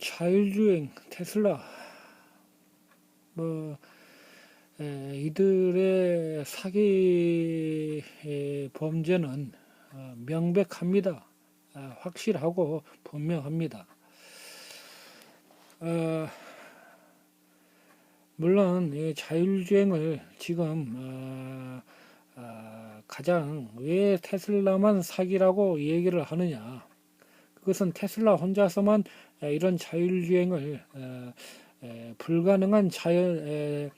자율주행 테슬라 뭐 에, 이들의 사기 에, 범죄는 어, 명백합니다. 아, 확실하고 분명합니다. 어, 물론 이 자율주행을 지금 어, 어, 가장 왜 테슬라만 사기라고 얘기를 하느냐? 그것은 테슬라 혼자서만 에, 이런 자율주행을 불가능한 자연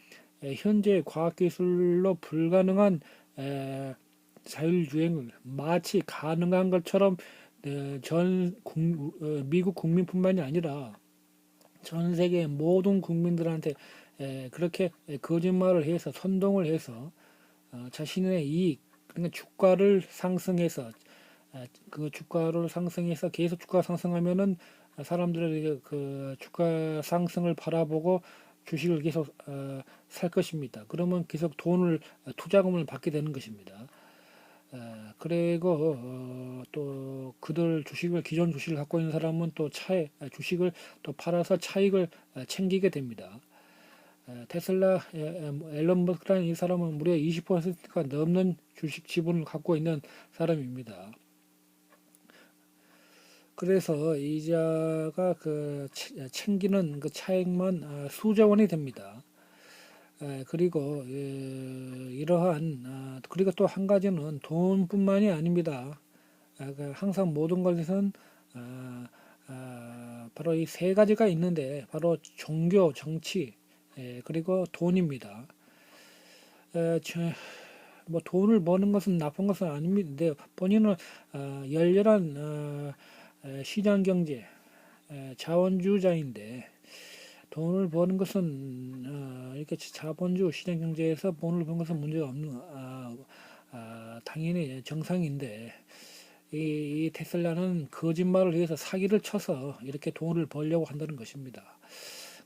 현재 과학기술로 불가능한 에, 자율주행을 마치 가능한 것처럼 에, 전 국, 어, 미국 국민뿐만이 아니라 전 세계 모든 국민들한테 에, 그렇게 에, 거짓말을 해서 선동을 해서 어, 자신의 이익 그러니까 주가를 상승해서 에, 그 주가를 상승해서 계속 주가 상승하면은 사람들에게 그 주가 상승을 바라보고 주식을 계속 어, 살 것입니다. 그러면 계속 돈을 투자금을 받게 되는 것입니다. 어, 그리고 어, 또 그들 주식을 기존 주식을 갖고 있는 사람은 또 차에 주식을 또 팔아서 차익을 어, 챙기게 됩니다. 어, 테슬라 뭐 앨런 머스크라는 이 사람은 무려 20%가 넘는 주식 지분을 갖고 있는 사람입니다. 그래서 이자가 그 채- 챙기는 그 차익만 아, 수조 원이 됩니다. 에, 그리고 에, 이러한 아, 그리고 또 한 가지는 돈뿐만이 아닙니다. 아, 그 항상 모든 것에선 바로 이 세 가지가 있는데 바로 종교, 정치, 에, 그리고 돈입니다. 뭐 돈을 버는 것은 나쁜 것은 아닙니다. 본인은 어, 열렬한 어, 에, 시장 경제 에, 자원주의자인데 돈을 버는 것은 어, 이렇게 자본주 시장 경제에서 돈을 버는 것은 문제가 없는 아, 아, 당연히 정상인데 이, 이 테슬라는 거짓말을 위해서 사기를 쳐서 이렇게 돈을 벌려고 한다는 것입니다.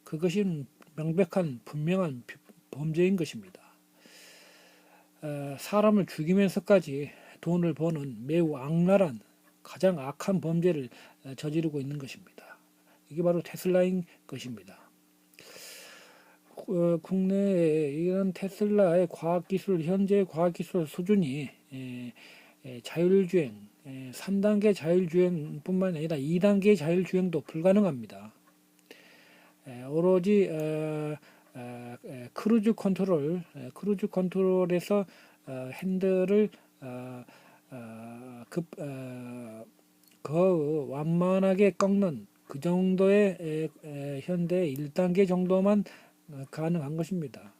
그것이 명백한 분명한 비- 범죄인 것입니다. 어, 사람을 죽이면서까지 돈을 버는 매우 악랄한 가장 악한 범죄를 어, 저지르고 있는 것입니다. 이게 바로 테슬라인 것입니다. 어, 국내에 이런 테슬라의 과학기술 현재 과학기술 수준이 자율주행 에, 3단계 자율주행뿐만 아니라 2단계 자율주행도 불가능합니다. 에, 오로지 어, 크루즈 컨트롤 에, 크루즈 컨트롤에서 어, 핸들을 어, 어, 급 어, 그 완만하게 꺾는 그 정도의 현대 1단계 정도만 어, 가능한 것입니다.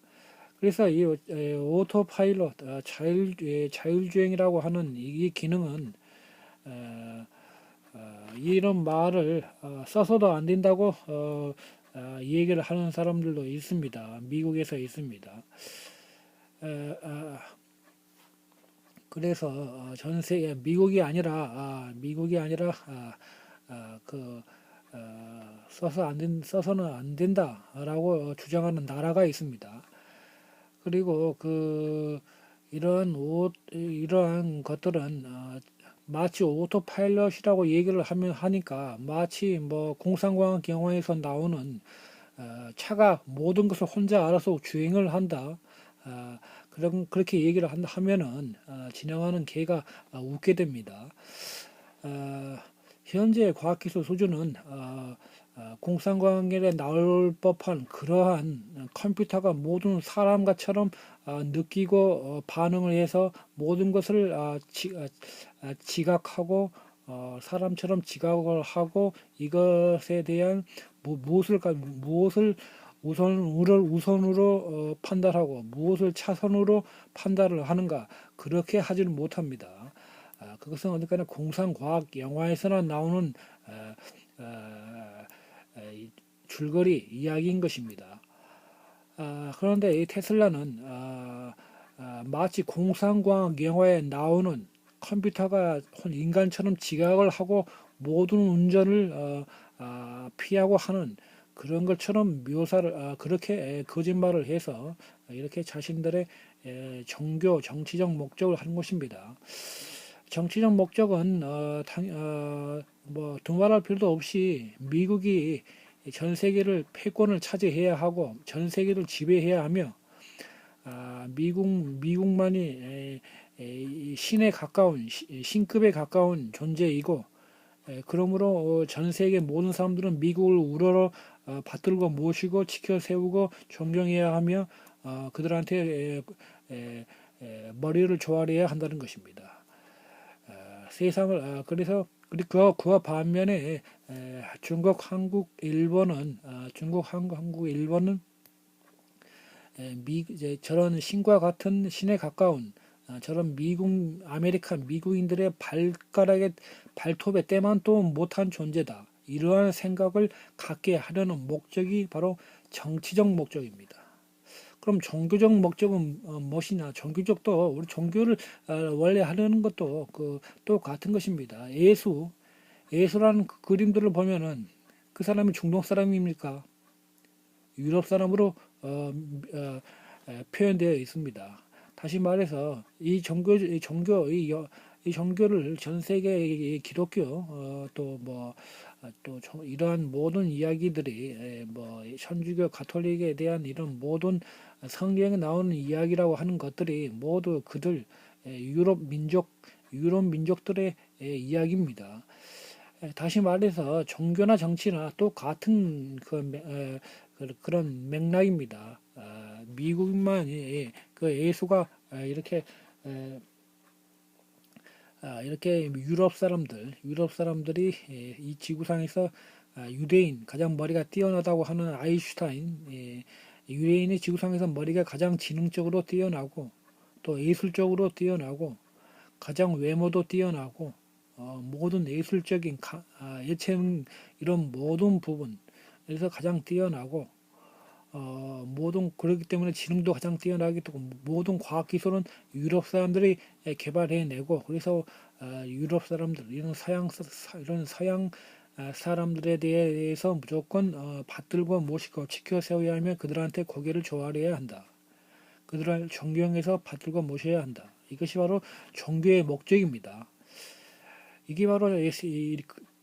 그래서 이 오토파일럿 어, 자율 에, 자율주행이라고 하는 이, 이 기능은 이런 말을 어, 써서도 안 된다고 얘기를 하는 사람들도 있습니다. 미국에서 있습니다. 그래서 어, 전 세계 미국이 아니라 아, 미국이 아니라 아, 아, 그 어, 써서 안 된, 써서는 안 된다라고 주장하는 나라가 있습니다. 그리고 그 이런 오, 이러한 것들은 어, 마치 오토파일럿이라고 얘기를 하면 하니까 마치 뭐 공상과학 영화에서 나오는 어, 차가 모든 것을 혼자 알아서 주행을 한다. 아, 그런 그렇게 얘기를 한다 하면은 어, 진행하는 개가 어, 웃게 됩니다. 어, 현재 과학기술 수준은 어, 어, 공상과학에 나올 법한 그러한 컴퓨터가 모든 사람과처럼 어, 느끼고 어, 반응을 해서 모든 것을 어, 지, 어, 어, 지각하고 어, 사람처럼 지각을 하고 이것에 대한 무, 무엇을 가- 무엇을 우선으로 우선으로 어, 판단하고 무엇을 차선으로 판단을 하는가 그렇게 하지는 못합니다. 아, 그것은 어디까나 공상과학 영화에서나 나오는 어, 이 줄거리 이야기인 것입니다. 아, 그런데 이 테슬라는 아, 아, 마치 공상과학 영화에 나오는 컴퓨터가 인간처럼 지각을 하고 모든 운전을 어, 아, 피하고 하는 그런 것처럼 묘사를 아, 그렇게 에, 거짓말을 해서 이렇게 자신들의 에, 종교 정치적 목적을 하는 것입니다. 정치적 목적은 어, 당, 어, 뭐 두말할 필요도 없이 미국이 전 세계를 패권을 차지해야 하고 전 세계를 지배해야 하며 아, 미국 미국만이 에, 에, 신에 가까운 시- 신급에 가까운 존재이고 에, 그러므로 어, 전 세계 모든 사람들은 미국을 우러러 어, 받들고 모시고 지켜 세우고 존경해야 하며 어, 그들한테 머리를 조아려야 한다는 것입니다. 어, 세상을 어, 그래서 그리- 그와, 그와 반면에 에, 중국, 한국, 일본은 어, 중국, 한국, 한국, 일본은 에, 미, 이제 저런 신과 같은 신에 가까운 어, 저런 미국, 아메리카 미국인들의 발가락에 발톱에 때만 또 못한 존재다. 이러한 생각을 갖게 하려는 목적이 바로 정치적 목적입니다. 그럼 종교적 목적은 어, 무엇이냐? 종교적도 우리 종교를 어, 원래 하려는 것도 그또 같은 것입니다. 예수, 예수라는 그 그림들을 보면은 그 사람이 중동 사람입니까? 유럽 사람으로 어, 어, 에, 표현되어 있습니다. 다시 말해서 이 종교, 이 종교, 이, 여- 이 종교를 전 세계 이 기독교 어, 또뭐 또 이러한 모든 이야기들이 에, 뭐 천주교, 가톨릭에 대한 이런 모든 성경에 나오는 이야기라고 하는 것들이 모두 그들 에, 유럽 민족, 유럽 민족들의 에, 이야기입니다. 에, 다시 말해서 종교나 정치나 또 같은 그, 그- 그런 맥락입니다. 아, 미국만이 그 예수가 아, 이렇게 에, 아, 이렇게 유럽 사람들, 유럽 사람들이 예, 이 지구상에서 아, 유대인 가장 머리가 뛰어나다고 하는 아인슈타인, 예, 유대인이 지구상에서 머리가 가장 지능적으로 뛰어나고 또 예술적으로 뛰어나고 가장 외모도 뛰어나고 어, 모든 예술적인 가- 아, 예체능 이런 모든 부분 에서 가장 뛰어나고 어, 모든 그렇기 때문에 지능도 가장 뛰어나기 때문에 모든 과학 기술은 유럽 사람들이 에, 개발해내고 그래서 어, 유럽 사람들 이런 서양 이런 서양 아, 사람들에 대해서 무조건 어, 받들고 모시고 지켜 세워야 하며 그들한테 고개를 조아려야 한다. 그들을 존경해서 받들고 모셔야 한다. 이것이 바로 종교의 목적입니다. 이게 바로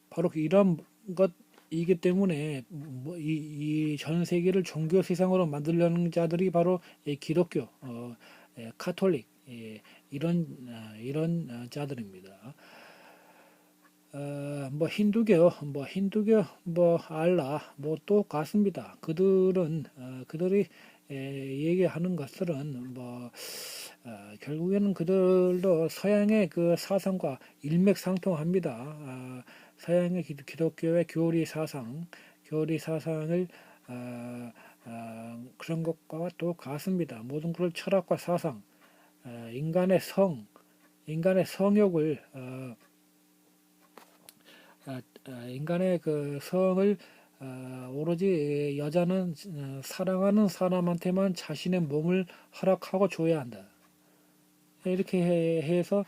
바로 이런 것 이기 때문에 뭐 이전 세계를 종교 세상으로 만들려는 자들이 바로 이 기독교, 어, 예, 카톨릭 예, 이런 아, 이런 아, 자들입니다. 어, 뭐 힌두교, 뭐 힌두교, 뭐 알라, 뭐 똑같습니다. 그들은 어, 그들이 에, 얘기하는 것들은 뭐 어, 결국에는 그들도 서양의 그 사상과 일맥상통합니다. 아, 서양의 기- 기독교의 교리 사상, 교리 사상을 아, 아, 그런 것과 또 같습니다. 모든 걸 철학과 사상, 아, 인간의 성, 인간의 성욕을 어, 아, 아, 인간의 그 성을 아, 오로지 여자는 어, 사랑하는 사람한테만 자신의 몸을 허락하고 줘야 한다. 이렇게 해- 해서 아,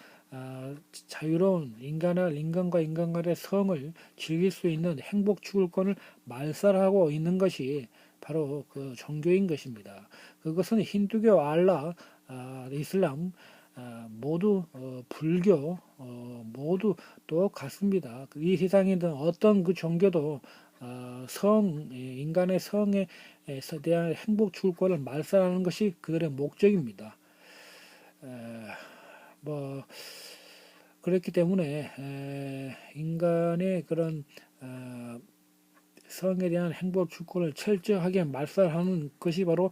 자유로운 인간을 인간과 인간 간의 성을 즐길 수 있는 행복 추구권을 말살하고 있는 것이 바로 그 종교인 것입니다. 그것은 힌두교, 알라, 아, 이슬람 아, 모두 어, 불교 어, 모두 똑같습니다. 이 세상에 있는 어떤 그 종교도 어, 성 예, 인간의 성에 에 대한 행복 추구권을 말살하는 것이 그들의 목적입니다. 에, 뭐 그렇기 때문에 에, 인간의 그런 어, 성에 대한 행복 추구권을 철저하게 말살하는 것이 바로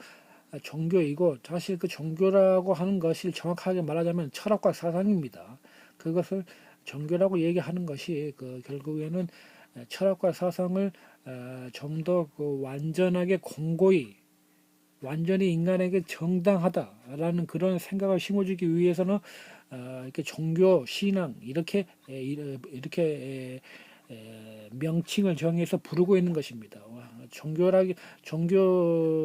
종교이고 사실 그 종교라고 하는 것이 정확하게 말하자면 철학과 사상입니다. 그것을 종교라고 얘기하는 것이 그 결국에는 철학과 사상을 어, 좀더 그 완전하게 공고히 완전히 인간에게 정당하다라는 그런 생각을 심어주기 위해서는 어, 이렇게 종교 신앙 이렇게 에, 이- 이렇게 명칭을 정해서 부르고 있는 것입니다. 와, 종교라기 종교라는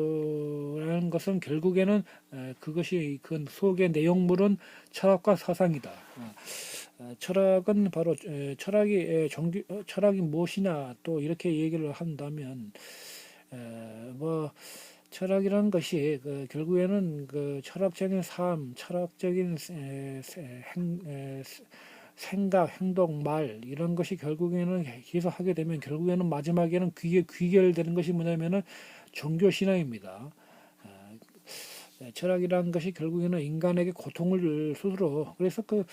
것은 결국에는 에, 그것이 그 속의 내용물은 철학과 사상이다. 어, 어, 철학은 바로 에, 철학이 에, 종교 어, 철학이 무엇이냐 또 이렇게 얘기를 한다면 에, 뭐 철학이라는 것이 그 결국에는 그 철학적인 삶, 철학적인 에, 세- 행, 에, 생각, 행동, 말 이런 것이 결국에는 계속 하게 되면 결국에는 마지막에는 귀, 귀결되는 것이 뭐냐면은 종교 신앙입니다. 아, 네, 철학이라는 것이 결국에는 인간에게 고통을 스스로 그래서 그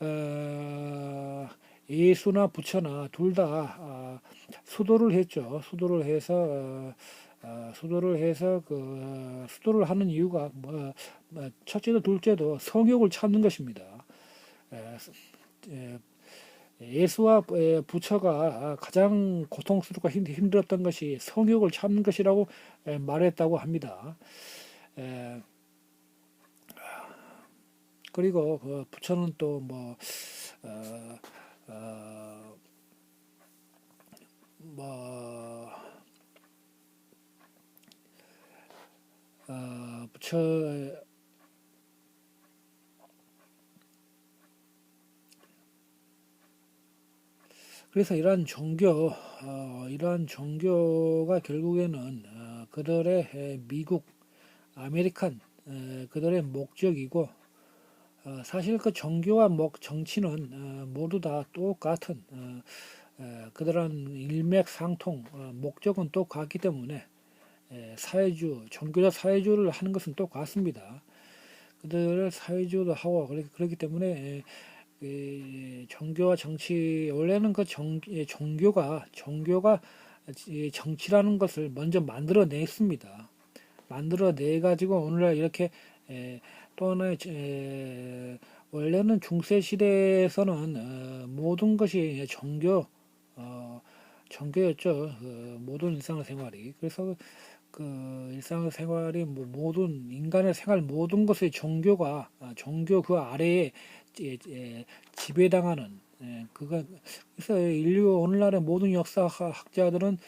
어, 예수나 부처나 둘다 아, 수도를 했죠. 수도를 해서 어, 어, 수도를 해서 그 어, 수도를 하는 이유가 뭐, 뭐 첫째도 둘째도 성욕을 찾는 것입니다. 예수와 부처가 가장 고통스럽고 힘들었던 것이 성욕을 참는 것이라고 말했다고 합니다. 그리고 그 부처는 또뭐 어, 어, 뭐 어, 부처 그래서 이러한 종교, 어, 이러한 종교가 결국에는 어, 그들의 미국, 아메리칸, 에, 그들의 목적이고 어, 사실 그 종교와 목 정치는 어, 모두 다 똑같은 어, 에, 그들은 일맥상통 어, 목적은 똑같기 때문에 에, 사회주, 종교적 사회주를 하는 것은 똑같습니다. 그들을 사회주도 하고 그렇기, 때문에 에, 그 종교와 정치 원래는 그 정, 종교가 종교가 정치라는 것을 먼저 만들어냈습니다. 만들어내 가지고 오늘날 이렇게 에, 또 하나 에, 원래는 중세 시대에서는 어, 모든 것이 종교 어, 종교였죠. 그 모든 일상생활이 그래서 그 일상생활이 뭐 모든 인간의 생활 모든 것의 종교가 아, 종교 그 아래에 지배당하는 예, 그가 그래서 인류 오늘날의 모든 역사 학자들은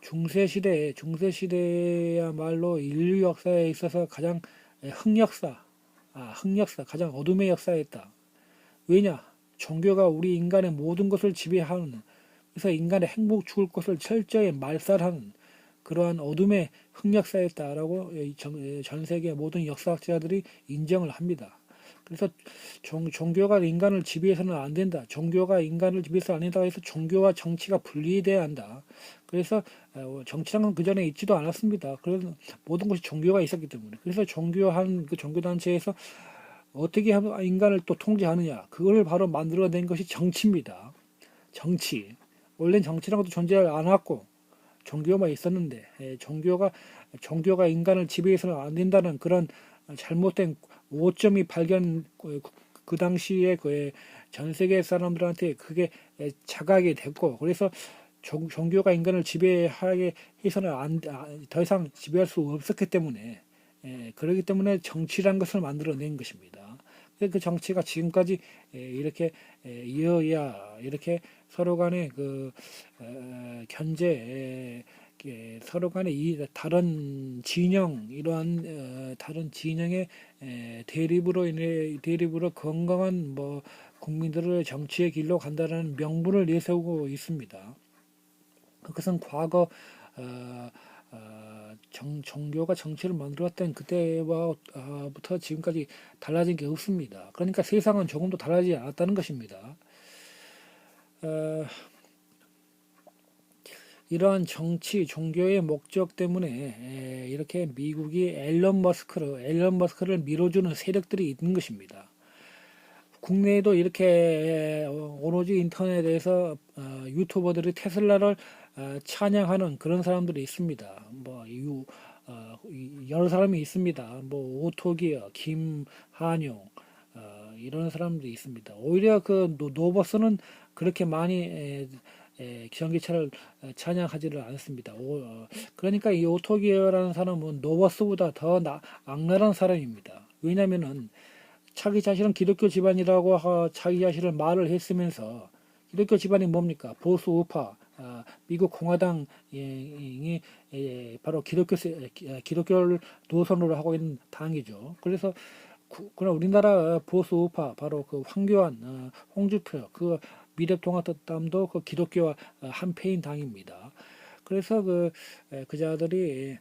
중세 시대 중세 시대야말로 인류 역사에 있어서 가장 흑역사 아 흑역사 가장 어둠의 역사였다. 왜냐 종교가 우리 인간의 모든 것을 지배하는 그래서 인간의 행복 죽을 것을 철저히 말살하는 그러한 어둠의 흑역사였다라고 전 세계 모든 역사학자들이 인정을 합니다. 그래서 종, 종교가 인간을 지배해서는 안 된다. 종교가 인간을 지배해서 안 된다 해서 종교와 정치가 분리돼야 한다. 그래서 어, 정치랑은 그 전에 있지도 않았습니다. 그래서 모든 것이 종교가 있었기 때문에. 그래서 종교한 그 종교단체에서 어떻게 인간을 또 통제하느냐. 그걸 바로 만들어낸 것이 정치입니다. 정치. 원래는 정치라는 것도 존재 안 왔고 종교만 있었는데 예, 종교가 종교가 인간을 지배해서는 안 된다는 그런 잘못된 오점이 발견 그, 그 당시에 그 전 세계 사람들한테 그게 자각이 됐고 그래서 종, 교가 인간을 지배하게 해서는 안, 아, 더 이상 지배할 수 없었기 때문에 예, 그러기 때문에 정치란 것을 만들어낸 것입니다. 그 정치가 지금까지 예, 이렇게 예, 이어야 이렇게 서로 간의 그 어, 견제 서로 간에 이 다른 진영 이러한 어, 다른 진영의 에, 대립으로 인해 대립으로 건강한 뭐 국민들을 정치의 길로 간다는 명분을 내세우고 있습니다. 그것은 과거 어, 어, 정, 종교가 정치를 만들었던 그때와부터 지금까지 달라진 게 없습니다. 그러니까 세상은 조금도 달라지지 않았다는 것입니다. 어, 이러한 정치, 종교의 목적 때문에 이렇게 미국이 앨런 머스크를, 앨런 머스크를 밀어주는 세력들이 있는 것입니다. 국내에도 이렇게 오로지 인터넷에서 어, 유튜버들이 테슬라를 어, 찬양하는 그런 사람들이 있습니다. 뭐 유, 어, 여러 사람이 있습니다. 뭐 오토기어, 김한용 이런 사람들이 있습니다. 오히려 그 노버스는 그렇게 많이 예, 전기차를 찬양하지를 않습니다. 오, 어, 그러니까 이 오토기어라는 사람은 노버스보다 더 나, 악랄한 사람입니다. 왜냐면은 자기 자신은 기독교 집안이라고 하, 자기 자신을 말을 했으면서 기독교 집안이 뭡니까? 보수 우파, 아, 미국 공화당이 예, 예, 바로 기독교 기독교를 노선으로 하고 있는 당이죠. 그래서 그럼 우리나라 보수 우파 바로 그 황교안, 어, 홍주표 그 미래통합당도 그 기독교와 한패인 당입니다. 그래서 그 그자들이